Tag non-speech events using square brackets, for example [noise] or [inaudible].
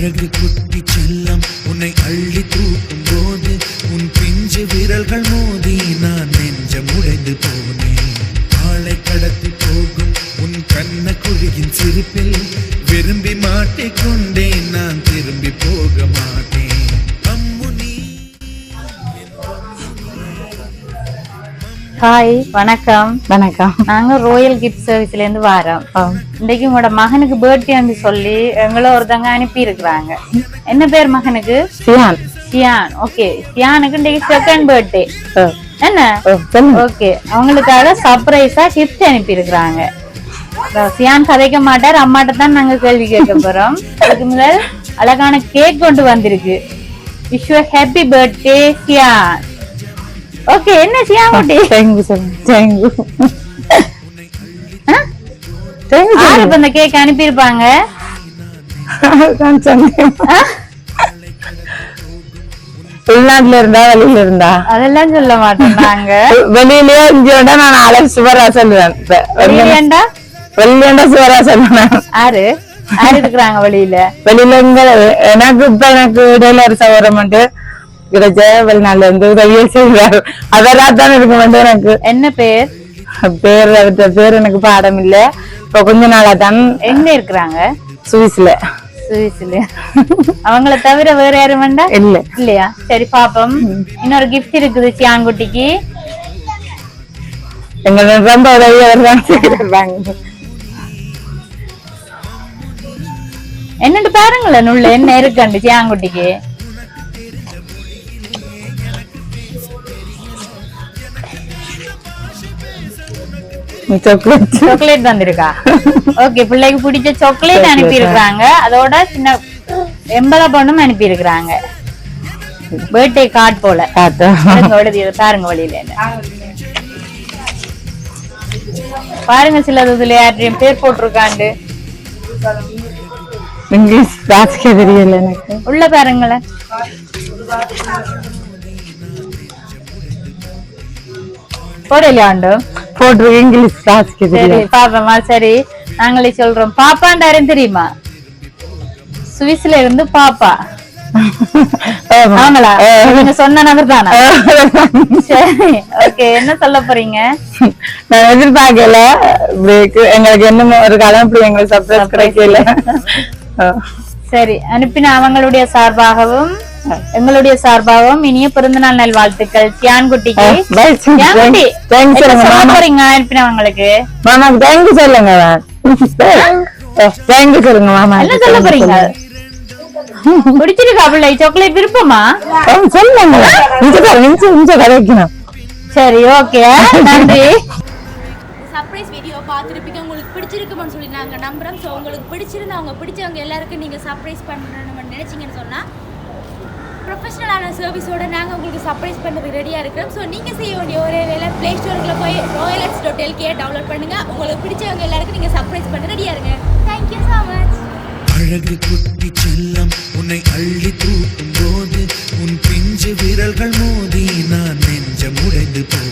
அழகு குட்டி செல்லம் உன்னை அள்ளி தூக்கும் போது உன் பிஞ்சு விரல்கள் மோதி நான் நின்று ஹாய் வணக்கம். வணக்கம். நாங்க ரோயல் கிஃப்ட் சர்வீஸ்ல இருந்து வரோம். இன்னைக்கு உங்களோட மகனுக்கு பர்த்டே சொல்லி எங்களை ஒருத்தங்க அனுப்பி இருக்கிறாங்க என்ன பேர் மகனுக்கு? சியான். சியான். ஓகே சியானுக்கு இன்னைக்கு செகண்ட் பர்த்டே என்ன? ஓகே அவங்களுக்காக சர்ப்ரைஸா கிஃப்ட் அனுப்பி இருக்கிறாங்க சியான் கதைக்க மாட்டார் அம்மாட்ட தான் நாங்க கேள்வி கேட்க போறோம். அதுக்கு முதல் அழகான கேக் கொண்டு வந்திருக்கு. Wish happy birthday Chiyaan. Okay என்ன சியான் குட்டி தேங்க்யூ சொல்லுங்க தேங்க்யூ இப்ப இந்த கேக் அனுப்பியிருப்பாங்க. உள்நாட்டுல இருந்தா வெளியில இருந்தா? அதெல்லாம் சொல்ல மாட்டோம் நாங்க. வெளியிலயே இங்கோட நான் அழகு சுவரா சொல்லுவேன். வெளியிலண்டா வெளியில சுவரா சொல்லுவேன். யாரு? யாரு இருக்கிறாங்க வெளியில? வெளியில இங்க எனக்கு இப்ப எனக்கு இடையில ஒரு சவரம் உண்டு. கிடைச்ச வெளிநாட்டுல இருந்து உதவியே செய்வார். அவரா தான் இருக்கும் வந்து எனக்கு என்ன பேர்? பேர் அவர்கிட்ட பேர் எனக்கு பாடம் இல்ல. இப்ப கொஞ்ச நாளா தான் எங்க இருக்கிறாங்க? சுவிஸ்ல. சுவிஸ்ல. அவங்கள தவிர வேற யாரும் வேண்டா? இல்ல. இல்லையா? சரி பாப்போம். இன்னொரு கிஃப்ட் இருக்குது சியாங்குட்டிக்கு. எங்களுக்கு ரொம்ப உதவி அவர் தான் செய்யறாங்க என்னன்னு பாருங்களேன் உள்ள என்ன இருக்குண்டு சியாங்குட்டிக்கு? சாக்லேட் தந்திருக்கா? ஓகே பிள்ளைக்கு பிடிச்ச சாக்லேட் அனுப்பி இருக்காங்க அதோட சின்ன எம்பளை பொண்ணும் அனுப்பி இருக்கிறாங்க பர்த்டே கார்டு போல பாருங்க வழியில. பாருங்க சில இதுல யார்ட்டையும் பேர் போட்டிருக்காண்டு. இங்கிலீஷ் வாசிக்க தெரியல எனக்கு. உள்ள பாருங்களேன். போடலையாண்டு போட்டிருக்கு இங்கிலீஷ் வாசிக்க சரி பாப்போமா சரி. நாங்களே சொல்றோம். பாப்பாண்டாரும் தெரியுமா? சுவிஸ்ல இருந்து பாப்பா. [laughs] நீங்க சொன்ன நபர் தானா? சரி ஓகே. என்ன சொல்ல போறீங்க? நான் எதிர்பார்க்கல. எங்களுக்கு என்ன ஒரு காலம் இப்படி எங்களுக்கு சர்ப்ரைஸ் கிடைக்கல. சரி அனுப்பின அவங்களுடைய சார்பாகவும் எங்களுடைய சார்பாகவும் இனிய பிறந்தநாள் என்ன சொல்லுங்க, சொல்ல மாமா. போறீங்க? அனுப்பினவங்களுக்கு மாமாக்கு தேங்க்யூ சொல்லுங்க தேங்க்யூ சொல்லுங்க மாமா. என்ன சொல்ல போறீங்க? பிடிச்சிருக்கா பிள்ளை? சாக்லேட் விருப்பமா? சொல்லுங்க. சரி ஓகே நன்றி. சர்ப்ரைஸ் வீடியோ பார்த்துருப்பீங்க. உங்களுக்கு பிடிச்சிருக்குமான்னு சொல்லி நாங்கள் நம்புறோம். ஸோ உங்களுக்கு பிடிச்சிருந்தா அவங்க பிடிச்சவங்க எல்லாருக்கும் நீங்கள் சர்ப்ரைஸ் பண்ணணும்னு நினைச்சீங்கன்னு சொன்னால் ப்ரொஃபஷனலான சர்வீஸோட நாங்கள் உங்களுக்கு சர்ப்ரைஸ் பண்ணுறதுக்கு ரெடியாக இருக்கிறோம். ஸோ நீங்கள் செய்ய வேண்டிய ஒரே வேலை ப்ளே ஸ்டோரில் போய் ரோயலட்ஸ் டாட் எல்கே டவுன்லோட் பண்ணுங்கள் உங்களுக்கு பிடிச்சவங்க எல்லாருக்கும் நீங்கள் சர்ப்ரைஸ் பண்ண ரெடியாக இருங்க. தேங்க்யூ ஸோ மச் அழகு குட்டி செல்லம் உன்னை அள்ளி தூக்கும் போது உன் பிஞ்சு விரல்கள் மோதி நான் நெஞ்சம் உடைந்து போ